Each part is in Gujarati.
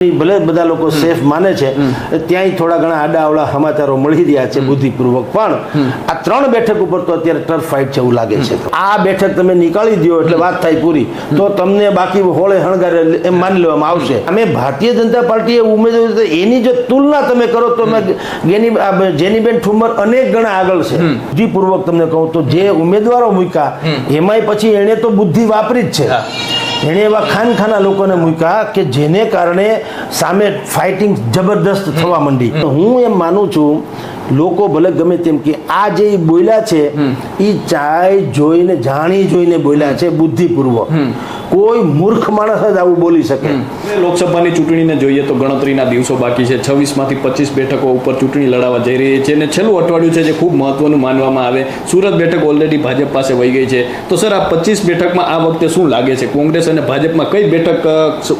ભલે બધા લોકો સેફ માને છે ત્યાંય થોડા ઘણા આડા આવડા સમાચારો મળી રહ્યા છે બુદ્ધિપૂર્વક. પણ આ ત્રણ બેઠક ઉપર તો અત્યારે ટર્ફ ફાઇટ છે એવું લાગે છે આ બેઠક તમે નીકાળી દો એટલે વાત થાય પૂરી. તો તમને બાકી હોળે હણગારે એમ માની લેવામાં આવશે. અમે ભારતીય જનતા પાર્ટીએ ઉમેદવાર તો એની જો તુલના તમે કરો તો ગેની જેનીબેન ઠુમર અનેક ગણા આગળ છે. બુદ્ધિપૂર્વક તમને કહું તો જે ઉમેદવારો મૂક્યા એમાંય પછી એણે તો બુદ્ધિ વાપરી જ છે. એણે એવા ખાનખાના લોકોને મૂક્યા કે જેને કારણે સામે ફાઇટિંગ જબરદસ્ત થવા માંડી. હું એમ માનું છું લોકો ભલે ગમે તેમ કે આ જે બોલ્યા છે એ ચાય જોઈને જાણી જોઈને બોલ્યા છે બુદ્ધિપૂર્વક. કોઈ મૂર્ખ માણસ જ આવું બોલી શકે. લોકસભાની ચૂંટણીને જોઈએ તો ગણતરીના દિવસો બાકી છે. છવ્વીસમાંથી પચીસ બેઠકો ઉપર ચૂંટણી લડાવવા જઈ રહી છે અને છેલ્લું અઠવાડિયું છે જે ખૂબ મહત્વનું માનવામાં આવે. સુરત બેઠક ઓલરેડી ભાજપ પાસે વહી ગઈ છે. તો સર આ પચીસ બેઠકમાં આ વખતે શું લાગે છે? કોંગ્રેસ અને ભાજપમાં કઈ બેઠક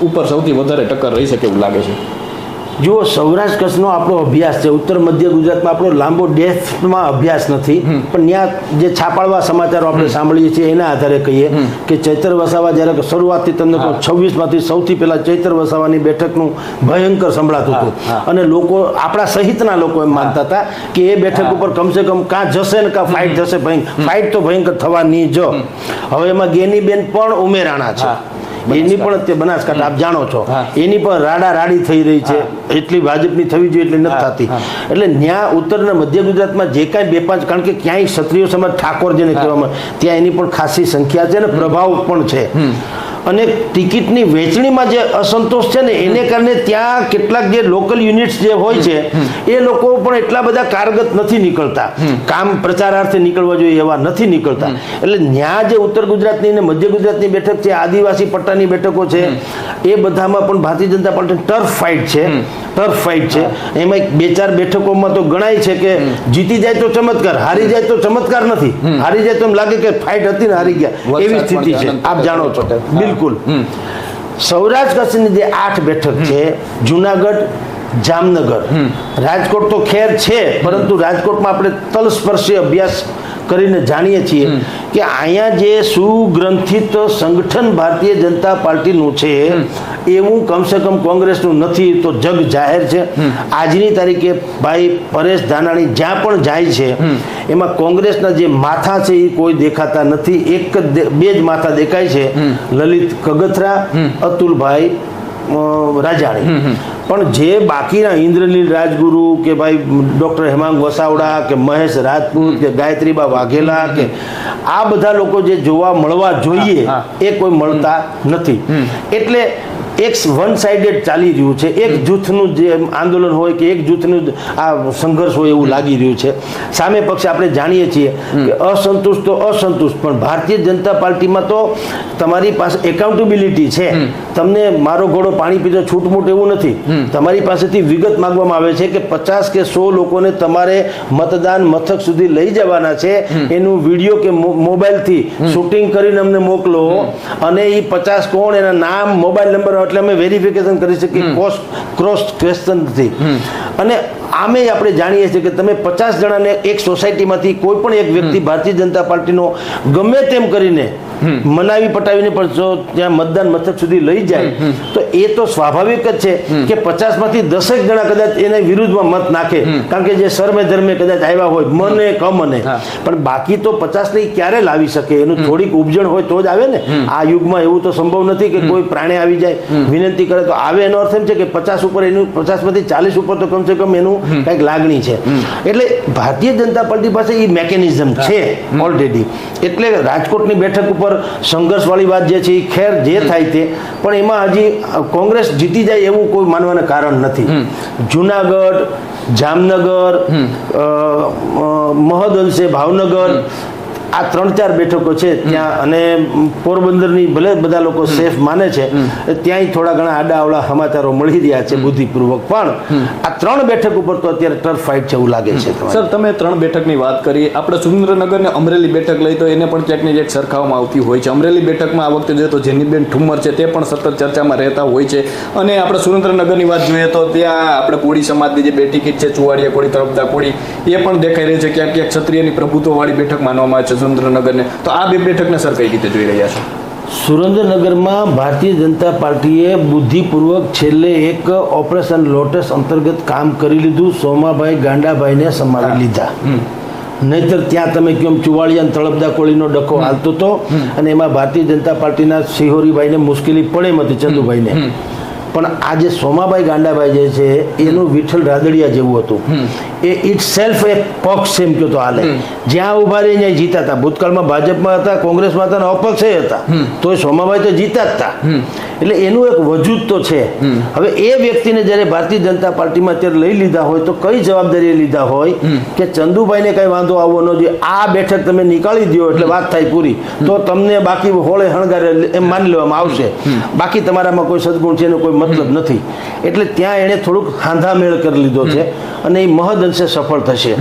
ઉપર સૌથી વધારે ટક્કર રહી શકે એવું લાગે છે? જુઓ સૌરાષ્ટ્ર કચ્છનો આપણો અભ્યાસ છે. ઉત્તર મધ્ય ગુજરાતમાં આપણો લાંબો ડેપ્થમાં અભ્યાસ નથી. પણ ત્યાં જે છાપાળવા સમાચારો આપણે સાંભળીએ છીએ એના આધારે કહીએ કે ચૈતર વસાવા જ્યારે શરૂઆતથી તમને કહું છવ્વીસમાંથી સૌથી પહેલાં ચૈતર વસાવાની બેઠકનું ભયંકર સંભળાતું હતું. અને લોકો આપણા સહિતના લોકો એમ માનતા હતા કે એ બેઠક ઉપર કમસે કમ કાં જશે ને કાં ફાઇટ જશે ફાઇટ તો ભયંકર થવાની જ. હવે એમાં ગેનીબેન પણ ઉમેરાણા છે. એની પણ અત્યારે બનાસકાંઠા આપ જાણો છો. એની પણ રાડા રાડી થઈ રહી છે. એટલી ભાજપની થવી જોઈએ એટલી નથી થતી. એટલે ન્યા ઉત્તર અને મધ્ય ગુજરાતમાં જે કાંઈ બે પાંચ કારણ કે ક્યાંય ક્ષત્રિય સમાજ ઠાકોર જેને કહેવામાં ત્યાં એની પણ ખાસી સંખ્યા છે અને પ્રભાવ પણ છે. અને ટિકિટની વહેંચણીમાં જે અસંતોષ છે ને એને કારણે ત્યાં કેટલાક જે લોકલ યુનિટ્સ જે હોય છે એ લોકો પણ એટલા બધા કારગત નથી નીકળતા. કામ પ્રચારાર્થે નીકળવા જોઈએ એવા નથી નીકળતા. એટલે ન્યા જે ઉત્તર ગુજરાતની અને મધ્ય ગુજરાતની બેઠક છે આદિવાસી પટ્ટાની બેઠકો છે એ બધામાં પણ Bharatiya Janata party turf fight છે ટર્ફ ફાઇટ છે. એમાં બે ચાર બેઠકોમાં તો ગણાય છે કે જીતી જાય તો ચમત્કાર હારી જાય તો ચમત્કાર નથી. હારી જાય તો એમ લાગે કે ફાઇટ હતી ને હારી ગયા. એવી સ્થિતિ છે આપ જાણો છો. બિલકુલ. સૌરાષ્ટ્ર કચ્છની જે આઠ બેઠક છે જુનાગઢ જામનગર. રાજકોટ તો ખેર છે પરંતુ રાજકોટમાં આપણે તલસ્પર્શી અભ્યાસ કરીને જાણીએ છીએ કે અહીંયા જે સુગ્રંથિત સંગઠન ભારતીય જનતા પાર્ટીનું છે એવું કમસે કમ કોંગ્રેસનું નથી તો જગ જાહેર છે. આજની તારીખે ભાઈ પરેશ ધાનાણી જ્યાં પણ જાય છે એમાં કોંગ્રેસના જે માથા છે એ કોઈ દેખાતા નથી. એક બે જ માથા દેખાય છે. લલિત કગથરા અતુલભાઈ રાજાણી. પણ જે બાકીના ઇન્દ્રનીલ રાજગુરુ કે ભાઈ ડૉક્ટર હેમાંગ વસાવડા કે મહેશ રાજપૂત કે ગાયત્રીબા વાઘેલા કે આ બધા લોકો જે જોવા મળવા જોઈએ એ કોઈ મળતા નથી. એટલે એક વન સાઇડેડ ચાલી રહ્યું છે. એક જૂથનું જે આંદોલન હોય કે એક જૂથનું આ સંઘર્ષ હોય એવું લાગી રહ્યું છે. સામે પક્ષે આપણે જાણીએ છીએ કે અસંતુષ્ટ તો અસંતુષ્ટ પણ ભારતીય જનતા પાર્ટીમાં તો તમારી પાસે એકાઉન્ટેબિલિટી છે. તમને મારો ઘોડો પાણી પીધો છૂટમૂટ એવું નથી. તમારી પાસેથી વિગત માંગવામાં આવે છે કે પચાસ કે સો લોકોને તમારે મતદાન મથક સુધી લઈ જવાના છે. એનું વીડિયો કે મોબાઈલથી શૂટિંગ કરીને અમને મોકલો અને એ પચાસ કોણ એના નામ મોબાઈલ નંબર એટલે અમે વેરિફિકેશન કરી શકીએ. કોસ્ટ ક્રોસ ક્વેશ્ચન નથી. અને આમે આપણે જાણીએ છીએ કે તમે પચાસ જણાને એક સોસાયટીમાંથી કોઈ પણ એક વ્યક્તિ ભારતીય જનતા પાર્ટીનો ગમે તેમ કરીને મનાવી પટાવીને પણ જો ત્યાં મતદાન મથક સુધી લઈ જાય તો એ તો સ્વાભાવિક જ છે કે પચાસમાંથી દસેક જણા કદાચ એને વિરુદ્ધમાં મત નાખે. કારણ કે જે સર્વે ધર્મે કદાચ આવ્યા હોય મને કમને પણ બાકી તો પચાસ ને ક્યારે લાવી શકે? એનું થોડીક ઉપજણ હોય તો જ આવે ને. આ યુગમાં એવું તો સંભવ નથી કે કોઈ પ્રાણે આવી જાય. વિનંતી કરે તો આવે એનો અર્થ એમ છે કે પચાસ ઉપર એનું પચાસમાંથી ચાલીસ ઉપર તો કમસે કમ એનું કંઈક લાગણી છે. એટલે ભારતીય જનતા પાર્ટી પાસે એ મેકેનિઝમ છે ઓલરેડી એટલે રાજકોટની બેઠક ઉપર સંઘર્ષવાળી વાત જે છે એ ખેર જે થાય તે પણ એમાં હજી કોંગ્રેસ જીતી જાય એવું કોઈ માનવાના કારણ નથી. જુનાગઢ જામનગર મહદ અંશે ભાવનગર આ ત્રણ ચાર બેઠકો છે ત્યાં અને પોરબંદરની ભલે બધા લોકો સેફ માને છે ત્યાંય થોડા ઘણા આડાઅવળા સમાચારો મળી રહ્યા છે બુદ્ધિપૂર્વક. પણ આ ત્રણ બેઠક ઉપર તો અત્યારે ટર્ફ ફાઇટ છે એવું લાગે છે સર તમે ત્રણ બેઠકની વાત કરી. આપણે સુરેન્દ્રનગર ને અમરેલી બેઠક લઈ તો એને પણ ક્યાંક ને ક્યાંક સરખાવવામાં આવતી હોય છે. અમરેલી બેઠકમાં આ વખતે જોઈએ તો જેનીબેન ઠુમ્મર છે તે પણ સતત ચર્ચામાં રહેતા હોય છે. અને આપણે સુરેન્દ્રનગરની વાત જોઈએ તો ત્યાં આપણે કોળી સમાજની જે બે ટિકિટ છે ચુવાડિયા કોળી તરફદા કોળી એ પણ દેખાઈ રહી છે. ક્યાંક ક્યાંક ક્ષત્રિયની પ્રભુત્વવાળી બેઠક માનવામાં આવે છે. સુરેન્દ્રનગરને. તો આ બે બેઠકને સર કઈ રીતે જોઈ રહ્યા છો? સુરેન્દ્રનગરમાં ભારતીય જનતા પાર્ટીએ બુદ્ધિપૂર્વક છેલ્લે એક ઓપરેશન લોટસ અંતર્ગત કામ કરી લીધું. સોમાભાઈ ગાંડાભાઈને સમાવી લીધા. નહીતર ત્યાં તમે કેમ ચુવાળિયા અને તળપદા કોળીનો ડખો હાલતો હતો અને એમાં ભારતીય જનતા પાર્ટીના સિહોરીભાઈને મુશ્કેલી પડે એમ હતી ચંદુભાઈને. પણ આજે સોમાભાઈ ગાંડાભાઈ જે છે એનું વિઠ્ઠલ રાદડિયા જેવું હતું. એ ઇટ સેલ્ફ એક પક્ષ એમ કયો તો હાલે જ્યાં ઊભા રહી ત્યાં જીતા હતા. ભૂતકાળમાં ભાજપમાં હતા કોંગ્રેસમાં હતા અને અપક્ષ હતા. તો સોમાભાઈ તો જીતા જ હતા. એટલે એનું એક વજૂદ તો છે. હવે એ વ્યક્તિને જ્યારે ભારતીય જનતા પાર્ટીમાં અત્યારે લઈ લીધા હોય તો કઈ જવાબદારી લીધા હોય? કે ચંદુભાઈને કઈ વાંધો આવવો ન જોઈએ? આ બેઠક તમે નીકાળી દો એટલે વાત થાય પૂરી. તો તમને બાકી હોળે હણગારે એમ માની લેવામાં આવશે. બાકી તમારામાં કોઈ સદગુણ છે એનો કોઈ મતલબ નથી. એટલે ત્યાં એણે થોડુંક હાંધામેળ કરી લીધો છે અને એ મહદ અંશે સફળ થશે.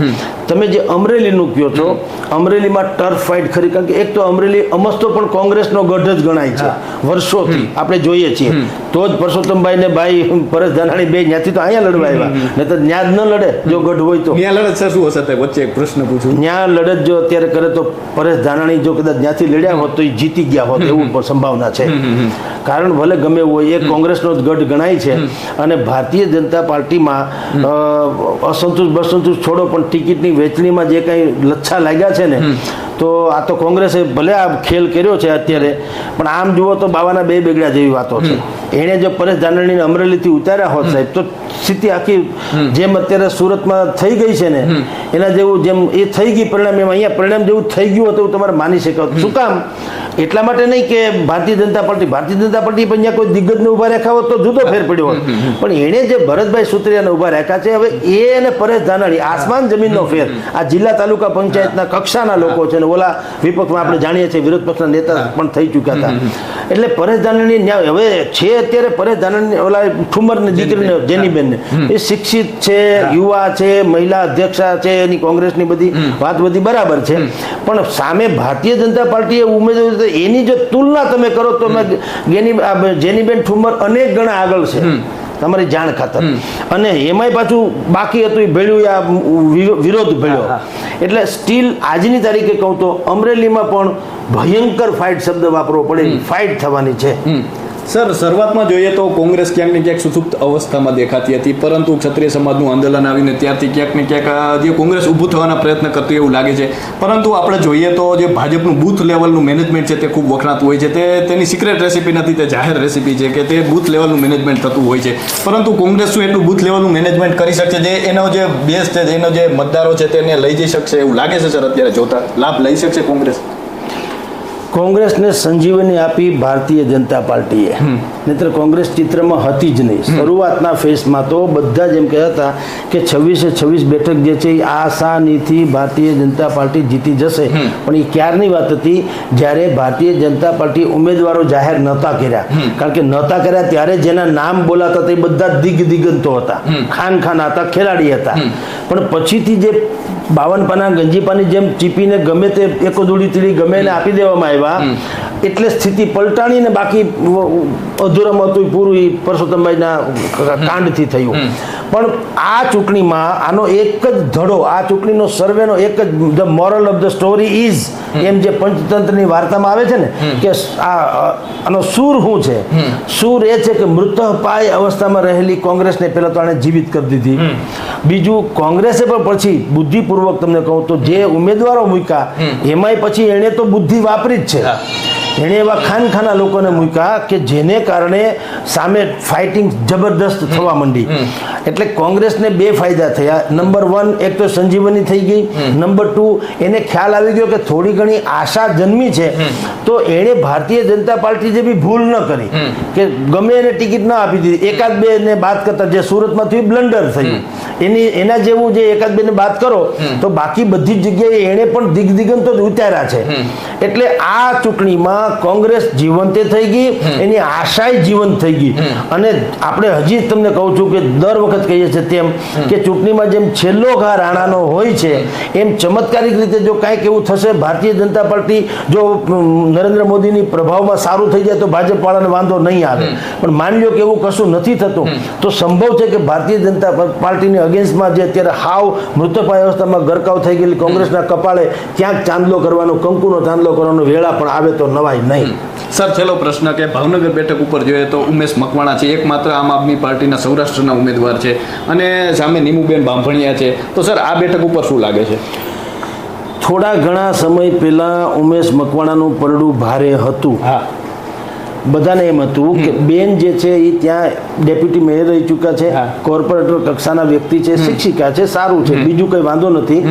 તમે જે અમરેલીનું કહો છો અમરેલીમાં ટર્ફ ફાઇટ ખરી. કારણ કે એક તો અમરેલી અમસ્તો પણ કોંગ્રેસનો ગઢ જ ગણાય છે વર્ષોથી. આપણે જોઈએ છીએ. તો જ પરસોત્તમભાઈ ને ભાઈ પરેશ ધાનાણી બે ત્યાંથી તો અહીંયા લડવા આવ્યા. નહીં તો ત્યાં જ ન લડે જો ગઢ હોય તો. ત્યાં લડત સર શું હશે તે વચ્ચે એક પ્રશ્ન પૂછું. ત્યાં લડત જો અત્યારે કરે તો પરેશ ધાનાણી જો કદાચ ત્યાંથી લડ્યા હોત તો એ જીતી ગયા હોત એવું પણ સંભાવના છે. કારણ ભલે ગમે એવું હોય એ કોંગ્રેસનો જ ગઢ ગણાય છે. અને ભારતીય જનતા પાર્ટીમાં અસંતોષ બસંતોષ છોડો પણ ટિકિટની વેચણીમાં જે કંઈ લચ્છા લાગ્યા છે ને તો આ તો કોંગ્રેસે ભલે આ ખેલ કર્યો છે અત્યારે પણ આમ જુઓ તો બાવાના બે બેગડા જેવી વાતો છે. એણે જો પરેશ ધાનાણીને અમરેલીથી ઉતાર્યા હોત સાહેબ તો સ્થિતિ આખી જેમ અત્યારે સુરતમાં થઈ ગઈ છે ને એના જેવું જેમ એ થઈ ગઈ પરિણામ એમ અહીંયા પરિણામ જેવું થઈ ગયું હતું એવું તમારે માની શકો શું કામ? એટલા માટે નહીં કે ભારતીય જનતા પાર્ટી ભારતીય જનતા પાર્ટી પણ અહીંયા કોઈ દિગ્ગજને ઊભા રાખ્યા હોત તો જુદો ફેર પડ્યો હોત. પણ એણે જે ભરતભાઈ સુત્રિયાને ઊભા રાખ્યા છે હવે એ અને પરેશ ધાનાણી આસમાન જમીનનો ફેર. આ જિલ્લા તાલુકા પંચાયતના કક્ષાના લોકો છે ને ઓલા વિપક્ષમાં આપણે જાણીએ છીએ વિરોધ પક્ષના નેતા પણ થઈ ચૂક્યા હતા. એટલે પરેશ ધાનાણી હવે છે અત્યારે પરેશ ધાનાણી ઓલા ઠુમરની દીકરીને જેનીબેનને એ શિક્ષિત છે યુવા છે મહિલા અધ્યક્ષા છે એની કોંગ્રેસની બધી વાત બધી બરાબર છે. પણ સામે ભારતીય જનતા પાર્ટીએ ઉમેદવાર તો એની જો તુલના તમે કરો તો જેનીબેન ઠુમર અનેક ગણા આગળ છે. તમારી જાણ ખાતર. અને એમાંય પાછું બાકી હતું એ ભેળ્યું આ વિરોધ ભેળ્યો. એટલે સ્ટીલ આજની તારીખે કહું તો અમરેલીમાં પણ ભયંકર ફાઇટ શબ્દ વાપરવો પડે ફાઇટ થવાની છે. સર, શરૂઆતમાં જોઈએ તો કોંગ્રેસ ક્યાંક ને ક્યાંક સુસુપ્ત અવસ્થામાં દેખાતી હતી, પરંતુ ક્ષત્રિય સમાજનું આંદોલન આવીને ત્યારથી ક્યાંક ને ક્યાંક જે કોંગ્રેસ ઊભું થવાના પ્રયત્ન કરતી એવું લાગે છે. પરંતુ આપણે જોઈએ તો જે ભાજપનું બૂથ લેવલનું મેનેજમેન્ટ છે તે ખૂબ વખણાતું હોય છે. તે, તેની સિક્રેટ રેસીપી નથી, તે જાહેર રેસીપી છે કે તે બૂથ લેવલનું મેનેજમેન્ટ થતું હોય છે. પરંતુ કોંગ્રેસ શું એટલું બૂથ લેવલનું મેનેજમેન્ટ કરી શકશે જે એનો જે બેસ છે એનો જે મતદારો છે તેને લઈ જઈ શકશે એવું લાગે છે, સર, અત્યારે જોતા લાભ લઈ શકશે કોંગ્રેસ? કોંગ્રેસને સંજીવની આપી ભારતીય જનતા પાર્ટીએ. નહીતર કોંગ્રેસ ચિત્રમાં હતી જ નહીં. શરૂઆતના ફેસમાં તો બધા જ એમ કહેતા હતા કે છવ્વીસે છવ્વીસ બેઠક જે છે એ આસાનીથી ભારતીય જનતા પાર્ટી જીતી જશે. પણ એ ક્યારની વાત હતી? જ્યારે ભારતીય જનતા પાર્ટી ઉમેદવારો જાહેર નહોતા કર્યા. કારણ કે નહોતા કર્યા ત્યારે જેના નામ બોલાતા તે બધા દિગ દિગંતો હતા ખાન ખાન હતા ખેલાડી હતા. પણ પછીથી જે બાવન પાના ગંજીપાની જેમ ચીપીને ગમે તે એકો દોડી તીડી ગમે એને આપી દેવામાં આવ્યા. એટલે સ્થિતિ પલટાણી ને બાકી અધૂરમ હતું પૂરું ઈ પરસોત્તમભાઈના કાંડથી થયું. પણ આ ચૂંટણીમાં આનો એક જ ધડો આ ચૂંટણીનો સર્વેનો એક જ the moral of the story is એમ જે પંચતંત્રની વાર્તામાં આવે છે ને કે આ આનો સૂર શું છે? સૂર એ છે કે મૃતપાય અવસ્થામાં રહેલી કોંગ્રેસને પહેલાં તો આણે જીવિત કરી દીધી. બીજું કોંગ્રેસે પણ પછી બુદ્ધિપૂર્વક તમને કહું તો જે ઉમેદવારો મૂક્યા એમાંય પછી એણે તો બુદ્ધિ વાપરી જ છે. એણે એવા ખાનખાના લોકોને મૂક્યા કે જેને કારણે સામે ફાઇટિંગ જબરદસ્ત થવા માંડી. એટલે કોંગ્રેસને બે ફાયદા થયા. નંબર વન એક તો સંજીવની થઈ ગઈ. નંબર ટુ એને ખ્યાલ આવી ગયો કે થોડી ઘણી આશા જન્મી છે. તો એણે ભારતીય જનતા પાર્ટી બી ભૂલ ન કરી કે ગમે એને ટિકિટ ન આપી દીધી એકાદ બે ને બાદ કરતા જે સુરતમાં થયું બ્લન્ડર થયું. એની એના જેવું જે એકાદ બે ને બાદ કરો તો બાકી બધી જ જગ્યાએ એણે પણ દિગ્દિગંતો જ ઉતાર્યા છે. એટલે આ ચૂંટણીમાં કોંગ્રેસ જીવંતે થઈ ગઈ એની આશાય જીવંત થઈ ગઈ. અને આપણે હજી તમને કહું છું કે દર વખત કહીએ છીએ તેમ કે ચૂંટણીમાં જેમ છેલ્લો ઘા રાણાનો હોય છે એમ ચમત્કારિક રીતે જો કાંઈક એવું થશે ભારતીય જનતા પાર્ટી જો નરેન્દ્ર મોદીની પ્રભાવમાં સારું થઈ જાય તો ભાજપ વાળાને વાંધો નહીં આવે. પણ માની લો કે એવું કશું નથી થતું તો સંભવ છે કે ભારતીય જનતા પાર્ટીની અગેન્સ્ટમાં જે અત્યારે હાવ મૃતપાય અવસ્થામાં ગરકાવ થઈ ગયેલી કોંગ્રેસના કપાળે ક્યાંક ચાંદલો કરવાનો કંકુનો ચાંદલો કરવાનો વેળા પણ આવે તો નવાય નહીં. સર છેલ્લો પ્રશ્ન કે ભાવનગર બેઠક ઉપર જોઈએ તો ઉમેશ મકવાણા છે. એકમાત્ર આમ આદમી પાર્ટીના સૌરાષ્ટ્રના ઉમેદવાર છે. અને સામે નીમુબેન બાંભણિયા છે. તો સર આ બેઠક ઉપર શું લાગે છે? થોડા ઘણા સમય પહેલાં ઉમેશ મકવાણાનું પરડું ભારે હતું. હા. બધાને એમ હતું કે બેન જે છે એ ત્યાં ડેપ્યુટી મેયર રહી ચૂક્યા છે. કોર્પોરેટર કક્ષાના વ્યક્તિ છે શિક્ષિકા છે સારું છે બીજું કંઈ વાંધો નથી.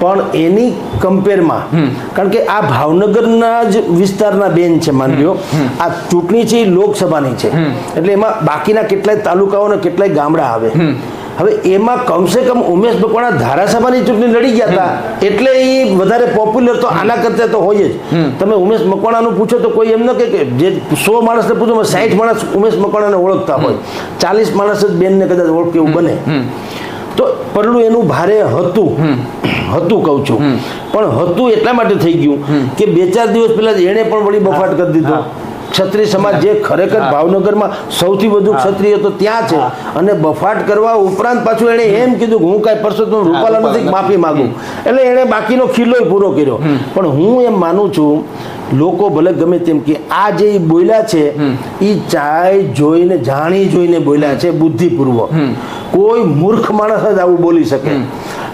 પણ એની કમ્પેરમાં કારણ કે આ ભાવનગરના જ વિસ્તારના બેન છે માનવીઓ આ ચૂંટણી છે એ લોકસભાની છે. એટલે એમાં બાકીના કેટલાય તાલુકાઓ અને કેટલાય ગામડા આવે. હવે એમાં કમસે કમ ઉમેશ મકવાણા ધારાસભાની ચૂંટણી લડી ગયા હતા. એટલે એ વધારે પોપ્યુલર તો આના કરતા તો હોય જ. તમે ઉમેશ મકવાણાનું પૂછો તો કોઈ એમ ન કે જે સો માણસને પૂછો સાઠ માણસ ઉમેશ મકવાણાને ઓળખતા હોય. ચાલીસ માણસ જ બેનને કદાચ ઓળખે એવું બને. તો પરલું એનું ભારે હતું. હતું કહું છું. પણ હતું એટલા માટે થઈ ગયું કે બે ચાર દિવસ પહેલા એણે પણ વળી બફાટ કરી દીધો. ક્ષત્રિય સમાજ જે ખરેખર ભાવનગરમાં સૌથી વધુ ક્ષત્રિય તો ત્યાં છે. અને બફાટ કરવા ઉપરાંત પાછું એણે એમ કીધું કે હું કાંઈ પરસોત્તમ રૂપાલા નથી માફી માંગુ. એટલે એણે બાકીનો ખીલ્લો પૂરો કર્યો. પણ હું એમ માનું છું લોકો ભલે ગમે તેમ કે આ જે બોલ્યા છે એ ચાય જોઈને જાણી જોઈને બોલ્યા છે બુદ્ધિપૂર્વક. કોઈ મૂર્ખ માણસ જ આવું બોલી શકે.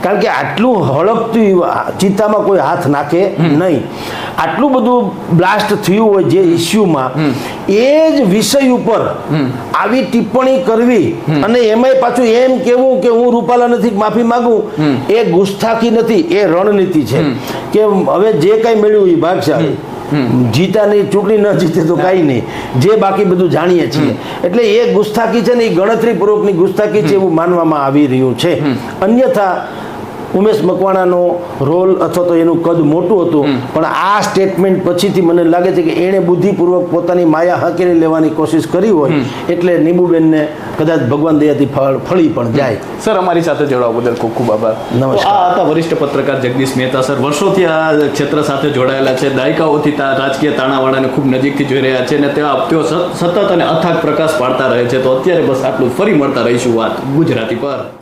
કારણ કે આટલું હળકતું ચિત્તામાં કોઈ હાથ નાખે નહીં. આટલું બધું બ્લાસ્ટ થયું હોય જે ઇસ્યુમાં એ જ વિષય ઉપર આવી ટિપ્પણી કરવી અને એમાંય પાછું એમ કેવું કે હું રૂપાલા નથી માફી માંગુ એ ગુસ્થાકી નથી એ રણનીતિ છે. કે હવે જે કાંઈ મળ્યું એ ભાગશાળી. જીતાની ચૂંટણી ન જીતે તો કાંઈ નહીં. જે બાકી બધું જાણીએ છીએ. એટલે એ ગુસ્તાખી છે ને એ ગણતરીપૂર્વકની ગુસ્તાખી છે એવું માનવામાં આવી રહ્યું છે. અન્યથા ઉમેશ મકવાણાનો રોલ અથવા તો એનું કદ મોટું હતું પણ આ સ્ટેટમેન્ટ પછીથી મને લાગે છે કે એણે બુદ્ધિપૂર્વક પોતાની માયા હકેલી લેવાની કોશિશ કરી હોય એટલે નીબુબેનને કદાચ ભગવાન દયાથી ફળ ફળી પણ જાય. સર અમારી સાથે જોડાવા બદલ ખૂબ ખૂબ આભાર. નમસ્કાર. આ હતા વરિષ્ઠ પત્રકાર જગદીશ મહેતા સર. વર્ષોથી આ ક્ષેત્ર સાથે જોડાયેલા છે. દાયકાઓથી તા રાજકીય તાણાવાળાને ખૂબ નજીકથી જોઈ રહ્યા છે અને તેઓ તેઓ સતત અને અથાગ પ્રકાશ પાડતા રહે છે. તો અત્યારે બસ આટલું ફરી મળતા રહીશું વાત ગુજરાતી પર.